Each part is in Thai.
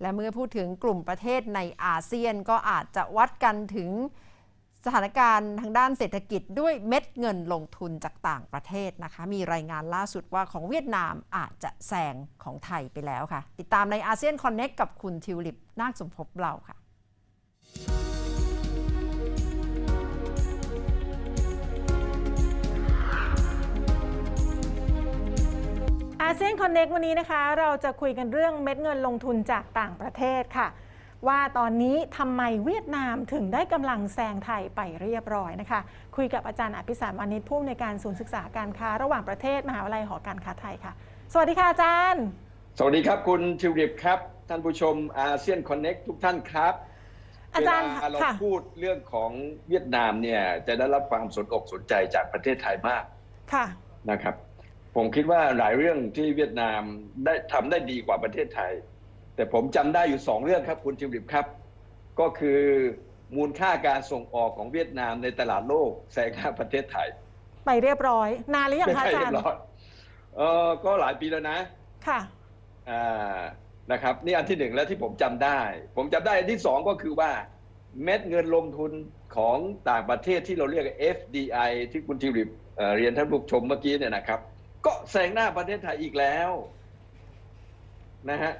และเมื่อพูดถึงกลุ่มประเทศในอาเซียนก็อาจจะวัดกันถึงสถานการณ์ทางด้านเศรษฐกิจด้วยเม็ดเงินลงทุนจากต่างประเทศนะคะ มีรายงานล่าสุดว่าของเวียดนามอาจจะแซงของไทยไปแล้วค่ะ ติดตามในอาเซียนคอนเน็กกับคุณทิวลิปนาคสมภพเราค่ะ อาเซียนคอนเน็กวันนี้นะคะ เราจะคุยกันเรื่องเม็ดเงินลงทุนจากต่างประเทศค่ะ ว่าตอนนี้ทำไมเวียดนามถึงได้กำลังแซงไทยไปเรียบร้อยนะคะ คุยกับอาจารย์อภิสารวานิชผู้อำนวยการศูนย์ศึกษาการค้า ระหว่างประเทศมหาวิทยาลัยหอการค้าไทยค่ะ สวัสดีค่ะอาจารย์ สวัสดีครับคุณทิวริปครับ ท่านผู้ชมอาเซียนคอนเน็กทุกท่านครับอาจารย์เวลาเราค่ะพูดเรื่องของเวียดนามเนี่ยจะได้รับความสนอกสนใจจากประเทศไทยมากค่ะนะครับ ผมคิดว่าหลายเรื่องที่เวียดนามได้ทำได้ดีกว่าประเทศไทย แต่ผมจำได้อยู่สองเรื่องครับคุณทิวริปครับ ก็คือมูลค่าการส่งออกของเวียดนามในตลาดโลกแซงหน้าประเทศไทย ไปเรียบร้อย นานหรือยังไม่คะใช่อาเรีจายรบย์ร้อยเออก็หลายปีแล้วนะ ค่ะอ่านะครับนี่อันที่หนึ่งแล้วที่ผมจำได้ ผมจำได้อันที่สองก็คือว่าเม็ดเงินลงทุนของต่างประเทศที่เราเรียก FDI ที่คุณทิวริปเอ่อเรียนท่านผู้ชมเมื่อกี้เนี่ยนะครับ ก็แซงหน้าประเทศไทยอีกแล้วนะฮะ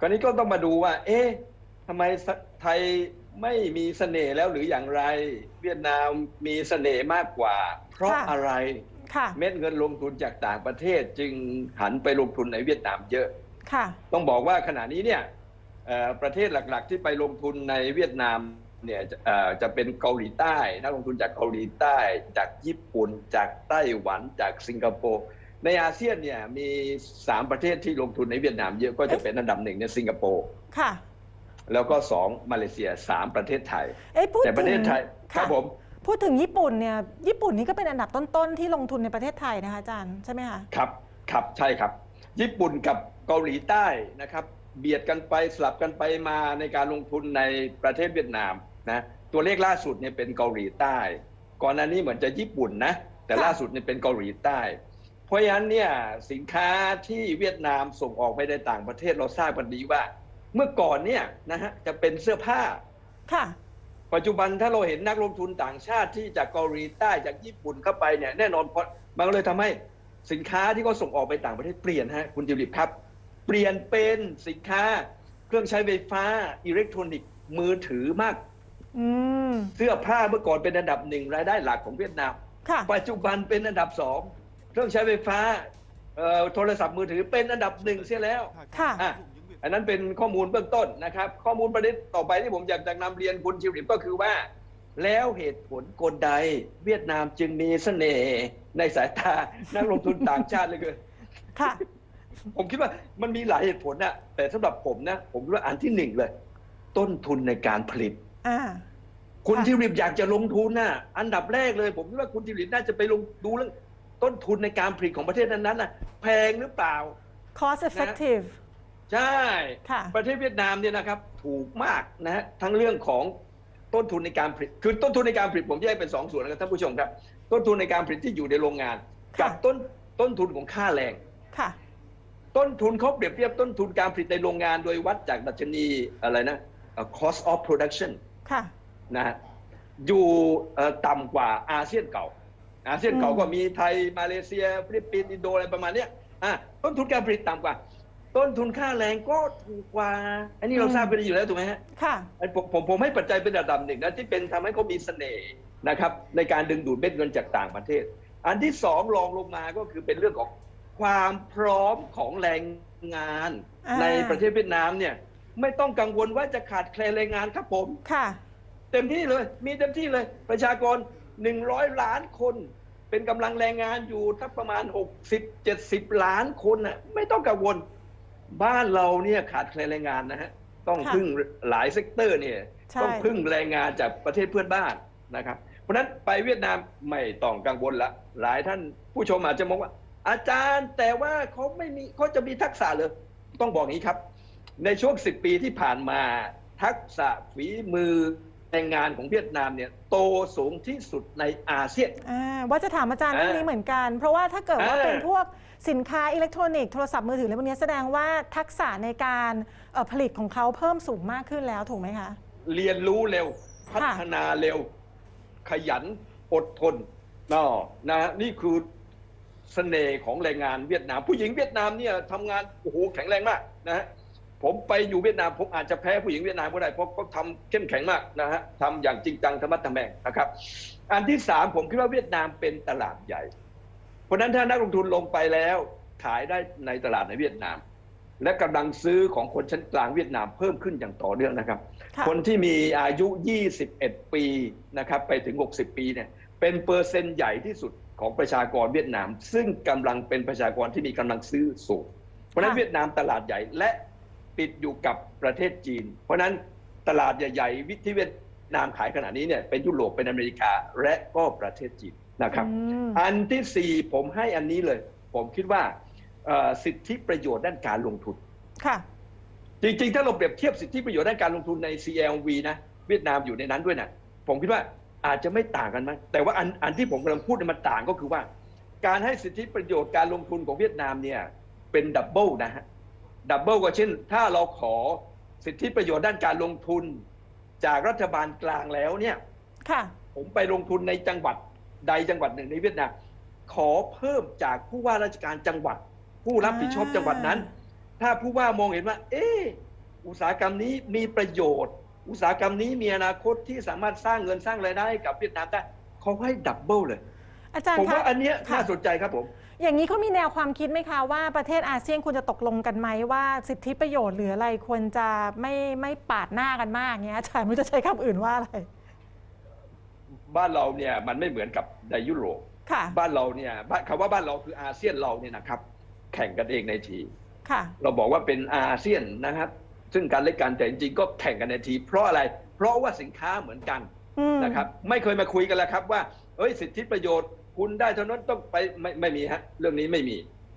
คราวนี้ก็ต้องมาดูว่า เอ๊ะทำไมไทยไม่มีเสน่ห์แล้วหรืออย่างไร เวียดนามมีเสน่ห์มากกว่า เพราะค่ะอะไรค่ะเม็ดเงินลงทุนจากต่างประเทศจึงหันไปลงทุนในเวียดนามเยอะค่ะต้องบอกว่าขณะนี้เนี่ยเอ่อประเทศหลัก ๆ ที่ไปลงทุนในเวียดนาม เนี่ยจะเอ่อจะเป็นเกาหลีใต้ นักลงทุนจากเกาหลีใต้ จากญี่ปุ่น จากไต้หวันจากสิงคโปร์ในอาเซียนเนี่ยมี 3 ประเทศที่ลงทุนในเวียดนามเยอะก็จะเป็นอันดับหนึ่งเนี่ยสิงคโปร์ค่ะ แล้วก็ 2 มาเลเซีย 3 ประเทศไทยเอ้ยพูดแต่ประเทศถึงไทยครับะผมพูดถึงญี่ปุ่นเนี่ยญี่ปุ่นนี่ก็เป็นอันดับต้นๆที่ลงทุนในประเทศไทยนะคะอาจารย์ใช่ไหมคะครับครับใช่ครับ ญี่ปุ่นกับเกาหลีใต้นะครับ เบียดกันไปสลับกันไปมาในการลงทุนในประเทศเวียดนามนะตัวเลขล่าสุดเนี่ยเป็นเกาหลีใต้ ก่อนหน้านี้เหมือนจะญี่ปุ่นนะแต่ค่ะล่าสุดเนี่ยเป็นเกาหลีใต้ เพราะฉะนั้นเนี่ยสินค้าที่เวียดนามส่งออกไปในต่างประเทศเราทราบกันดีว่า เมื่อก่อนเนี่ยนะฮะจะเป็นเสื้อผ้าค่ะปัจจุบันถ้าเราเห็นนักลงทุนต่างชาติที่จากเกาหลีใต้จากญี่ปุ่นเข้าไปเนี่ยแน่นอนเพราะมันก็เลยทำให้สินค้าที่เขาส่งออกไปต่างประเทศเปลี่ยนฮะคุณจิริปครับ เปลี่ยนเป็นสินค้า เครื่องใช้ไฟฟ้าอิเล็กทรอนิกส์มือถือมากอืมเสื้อผ้าเมื่อก่อนเป็นอันดับหนึ่งรายได้หลักของเวียดนาม ค่ะ ปัจจุบันเป็นอันดับสองเครื่องใช้ไฟฟ้าเอ่อโทรศัพท์มือถือเป็นอันดับหนึ่งเสียแล้ว ค่ะ อะ อันนั้นเป็นข้อมูลเบื้องต้นนะครับ ข้อมูลประเด็นต่อไปที่ผมอยากจะนำเรียนคุณชิวริปก็คือว่า แล้วเหตุผลกลใดเวียดนามจึงมีเสน่ห์ในสายตา นักลงทุนต่างชาติเหลยเกิน ค่ะ ผมคิดว่ามันมีหลายเหตุผลนะแต่สำหรับผมนะ ผมคิดว่าอันที่หนึ่งเลย ต้นทุนในการผลิตอ่าคุณค่ะทิวริปอยากจะลงทุนน่ะ อันดับแรกเลย ผมคิดว่าคุณทิวริปน่าจะไปลงดูเรื่องต้นทุนในการผลิตของประเทศนั้นๆน่ะ แพงหรือเปล่า cost effective ใช่ค่ะประเทศเวียดนามเนี่ยนะครับ ถูกมากนะฮะทั้งเรื่องของต้นทุนในการผลิต คือต้นทุนในการผลิตผมแยกเป็นสองส่วนนะครับท่านผู้ชมครับ ต้นทุนในการผลิตที่อยู่ในโรงงานค่ะกับต้นต้นทุนของค่าแรงค่ะ ต้นทุนเขาเปรียบเทียบต้นทุนการผลิตในโรงงาน โดยวัดจากดัชนีอะไรนะเอ่อ cost of production ค่ะนะฮะอยู่เอ่อต่ำกว่าอาเซียนเก่า อาเซียนเก่าอืมก็มีไทยมาเลเซียฟิลิปปินส์อินโดอะไรประมาณเนี้ยอะต้นทุนการผลิตต่ำกว่า ต้นทุนค่าแรงก็ถูกกว่า อันนี้เราทราบกันดีอยู่แล้วถูกไหมฮะค่ะไอ้ผมผมผมให้ปัจจัยเป็นระดับหนึ่งนะที่เป็นทำให้เขามีเสน่ห์นะครับในการดึงดูดเม็ดเงินจากต่างประเทศ อันที่สองรองลงมาก็คือเป็นเรื่องของ ความพร้อมของแรงงานอ่า ในประเทศเวียดนามเนี่ย ไม่ต้องกังวลว่าจะขาดแคลนแรงงานครับผม ค่ะ เต็มที่เลยมีเต็มที่เลย ประชากร 100 ล้านคน เป็นกำลังแรงงานอยู่ทักประมาณ 60 70 ล้านคนน่ะไม่ต้องกังวล บ้านเราเนี่ยขาดแคลนแรงงานนะฮะต้องค่ะพึ่งหลายเซกเตอร์เนี่ยใช่ ต้องพึ่งแรงงานจากประเทศเพื่อนบ้านนะครับ เพราะฉะนั้นไปเวียดนามไม่ต้องกังวลละหลายท่านผู้ชมอาจจะมองว่า อาจารย์แต่ว่าเขาไม่มีเขาจะมีทักษะเลยต้องบอกงี้ครับ ในช่วง10ปีที่ผ่านมา ทักษะฝีมือแรงงานของเวียดนามเนี่ยโตสูงที่สุดในอาเซียนอ่าว่าจะถามอาจารย์อ่าเรื่องนี้เหมือนกัน เพราะว่าถ้าเกิดว่าอ่าเป็นพวกสินค้าอิเล็กทรอนิกส์โทรศัพท์มือถืออะไรพวกนี้แสดงว่าทักษะในการเอ่อผลิตของเขาเพิ่มสูงมากขึ้นแล้วถูกไหมคะ เรียนรู้เร็ว พัฒนาเร็ว ขยันอดทนนอนะนี่คือ เสน่ห์ของแรงงานเวียดนาม ผู้หญิงเวียดนามเนี่ยทำงานโอ้โหแข็งแรงมากนะฮะผมไปอยู่เวียดนามผมอาจจะแพ้ผู้หญิงเวียดนามก็ได้เพราะเขาทำเข้มแข็งมากนะฮะทำอย่างจริงจังธรรมะทะแมงนะครับ อันที่สามผมคิดว่าเวียดนามเป็นตลาดใหญ่ เพราะฉะนั้นถ้านักลงทุนลงไปแล้วขายได้ในตลาดในเวียดนาม และกำลังซื้อของคนชั้นกลางเวียดนามเพิ่มขึ้นอย่างต่อเนื่องนะครับค่ะคนที่มีอายุ 21 ปีนะครับไปถึง 60 ปีเนี่ยเป็นเปอร์เซ็นต์ใหญ่ที่สุด ของประชากรเวียดนาม ซึ่งกำลังเป็นประชากรที่มีกำลังซื้อสูง เพราะฉะนั้นค่ะเวียดนามตลาดใหญ่และติดอยู่กับประเทศจีน เพราะฉะนั้นตลาดใหญ่ๆที่เวียดนามขายขนาดนี้เนี่ยเป็นยุโรปเป็นอเมริกาและก็ประเทศจีนนะครับอืมอันที่สี่ผมให้อันนี้เลย ผมคิดว่าเอ่อสิทธิประโยชน์ด้านการลงทุนค่ะจริงๆ ถ้าเราเปรียบเทียบสิทธิประโยชน์ด้านการลงทุนใน CLV นะเวียดนามอยู่ในนั้นด้วยนะผมคิดว่า อาจจะไม่ต่างกันมั้งแต่ว่าอันอันที่ผมกำลังพูดเนี่ยมันต่างก็คือว่า การให้สิทธิประโยชน์การลงทุนของเวียดนามเนี่ยเป็นดับเบิลนะฮะดับเบิลก็เช่น ถ้าเราขอสิทธิประโยชน์ด้านการลงทุน จากรัฐบาลกลางแล้วเนี่ยค่ะ ผมไปลงทุนในจังหวัดใดจังหวัดหนึ่งในเวียดนามขอเพิ่มจากผู้ว่าราชการจังหวัด ผู้รับผิดชอบจังหวัดนั้น ถ้าผู้ว่ามองเห็นว่า เอออุตสาหกรรมนี้มีประโยชน์ อุตสาหกรรมนี้มีอนาคตที่สามารถสร้างเงินสร้างรายได้ให้กับเวียดนามได้เขาให้ดับเบิลเลยอาจารย์ผมคะว่าอันเนี้ยค่ะน่าสนใจครับผม อย่างนี้เขามีแนวความคิดไหมคะว่าประเทศอาเซียนควรจะตกลงกันไหมว่าสิทธิประโยชน์หรืออะไรควรจะไม่ไม่ปาดหน้ากันมากเงี้ยอาจารย์ไม่รู้จะใช้คำอื่นว่าอะไร บ้านเราเนี่ยมันไม่เหมือนกับในยุโรปค่ะบ้านเราเนี่ยบ้านคำว่าบ้านเราคืออาเซียนเราเนี่ยนะครับ แข่งกันเองในทีค่ะเราบอกว่าเป็นอาเซียนนะครับ ซึ่งการเล่นกันแต่จริงๆก็แข่งกันในที เพราะอะไร เพราะว่าสินค้าเหมือนกันอืมนะครับ ไม่เคยมาคุยกันแล้วครับว่าเอ้ยสิทธิประโยชน์ คุณได้เท่านั้นต้องไปไม่ไม่มีฮะเรื่องนี้ไม่มี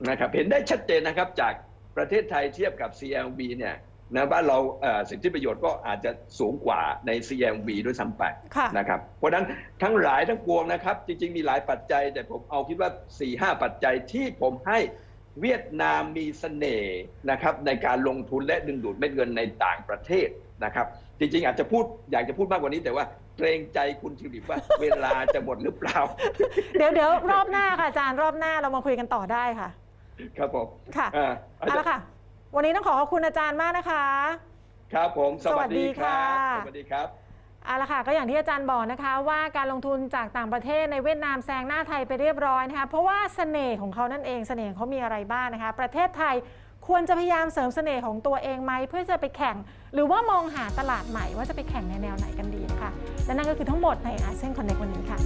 นะครับเห็นได้ชัดเจนนะครับจากประเทศไทยเทียบกับ CLB เนี่ยนะบ้านเราเอ่อสิทธิประโยชน์ก็อาจจะสูงกว่าใน CLB ด้วยซ้ำไปค่ะนะครับเพราะฉะนั้นทั้งหลายทั้งปวงนะครับ จริง ๆ มีหลายปัจจัย แต่ผมเอาคิดว่า4ี่ห้าปัจจัยที่ผมให้ เวียดนามมีเสน่ห์นะครับในการลงทุนและดึงดูดเม็ดเงินในต่างประเทศนะครับ จริงๆ อาจจะพูดอยากจะพูดมากกว่านี้แต่ว่าเกรงใจคุณทิวลิปว่าเวลาจะหมดหรือเปล่า เดี๋ยวเดี๋ยวรอบหน้าค่ะอาจารย์รอบหน้าเรามาคุยกันต่อได้ค่ะ ครับผมค่ะอ่าอาเอาจารละย์ค่ะ วันนี้ต้องขอขอบคุณอาจารย์มากนะคะ ครับผม สวัสดีครัสวัสดีบค่ะสวัสดีครับ เอาละค่ะก็อย่างที่อาจารย์บอกนะคะ ว่าการลงทุนจากต่างประเทศในเวียดนามแซงหน้าไทยไปเรียบร้อยนะคะเพราะว่าเสน่ห์ของเขานั่นเองเสน่ห์ของเขามีอะไรบ้างนะคะ ประเทศไทยควรจะพยายามเสริมเสน่ห์ของตัวเองไหมเพื่อจะไปแข่ง หรือว่ามองหาตลาดใหม่ว่าจะไปแข่งในแนวไหนกันดีนะคะและนั่นก็คือทั้งหมดในอาเซียนคอนเนควันนี้ค่ะ